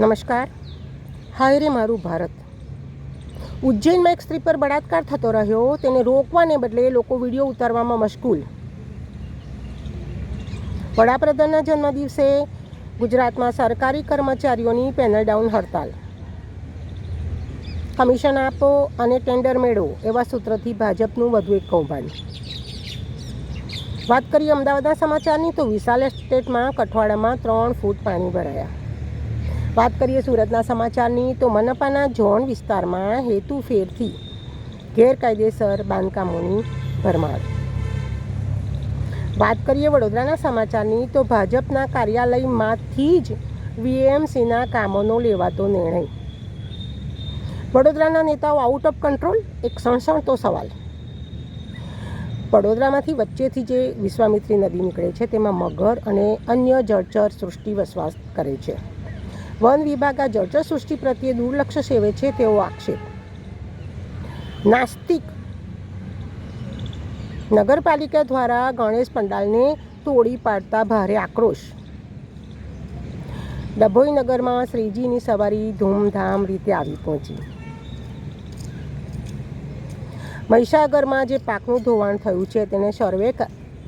નમસ્કાર. હાય રે મારું ભારત. ઉજ્જૈનમાં એક સ્ત્રી પર બળાત્કાર થતો રહ્યો. તેને રોકવાને બદલે લોકો વીડિયો ઉતારવામાં મશગુલ. વડાપ્રધાનના જન્મદિવસે ગુજરાતમાં સરકારી કર્મચારીઓની પેનલ ડાઉન હડતાલ. કમિશન આપો અને ટેન્ડર મેળવો, એવા સૂત્રથી ભાજપનું વધુ એક કૌભાંડ. વાત કરીએ અમદાવાદના સમાચારની, તો વિશાલ એસ્ટેટમાં, કઠવાડામાં ત્રણ ફૂટ પાણી ભરાયા. વાત કરીએ સુરતના સમાચારની, તો મનપાના ઝોન વિસ્તારમાં હેતુ ફેરથી ગેરકાયદેસર બાંધકામોની ભરમાર. વાત કરીએ વડોદરાના સમાચારની, તો ભાજપના કાર્યાલયમાંથી જ વીએમસીના કામોનો લેવાતો નિર્ણય. વડોદરાના નેતાઓ આઉટ ઓફ કંટ્રોલ એક સણસણતો સવાલ. વડોદરામાંથી વચ્ચેથી જે વિશ્વામિત્રી નદી નીકળે છે, તેમાં મગર અને અન્ય જળચર સૃષ્ટિ વસવાટ કરે છે. વન વિભાગ આ જળચર સૃષ્ટિ પ્રત્યે દુર્લક્ષ સેવે છે તેવો આક્ષેપ. નાસ્તિક નગરપાલિકા દ્વારા ગણેશ પંડાલને તોડી પાડતા ભારે આક્રોશ. ડભોઈ નગરમાં શ્રીજીની સવારી ધૂમધામ રીતે આવી પહોંચી. મહીસાગરમાં જે પાકનું ધોવાણ થયું છે તેને સર્વે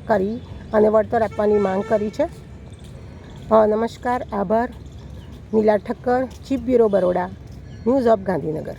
કરી અને વળતર આપવાની માંગ કરી છે. નમસ્કાર, આભાર. Neela Thakkar chief bureau Baroda news of Gandhinagar.